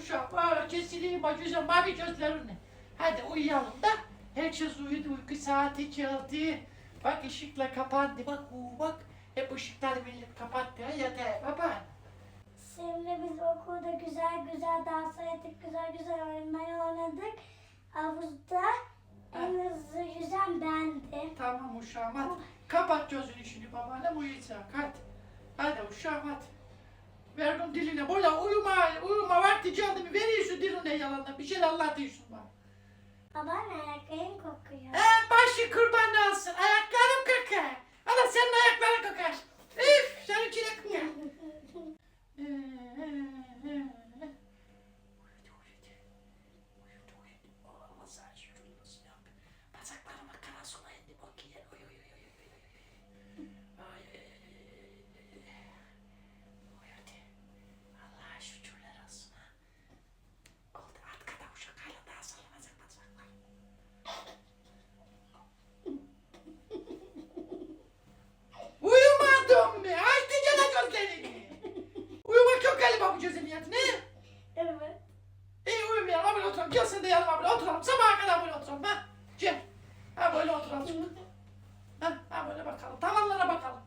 uşağım. Aa, kesileyim güzel mavi gözlerini. Hadi uyuyalım da. Herkes uyudu uyku saati çaldı. Bak ışıkla kapandı. Bak uu, bak. Hep ışıkları millet kapattı. Ha, yatağa baba. Şimdi biz okulda güzel güzel dans ettik, güzel güzel oyunlar oynadık. Havuzda en hızlı yüzen bendim. Tamam uşağım hadi. Kapat gözünü şimdi babaannem uyuyacak. Hadi. Hadi uşağım hadi. Verdim diline. Böyle uyuma, uyuma vakti geldi mi? Veriyorsun diline yalanla. Bir şeyler anlatıyorsun bana. Babaanne ayaklarım kokuyor. Niyeti. Ne? Evet. İyi uyumayalım. Böyle oturalım. Gel sen de yanıma böyle oturalım. Sabaha kadar böyle oturalım. Ha? Gel. Ha böyle oturalım. Ha, ha böyle bakalım. Tavanlara bakalım.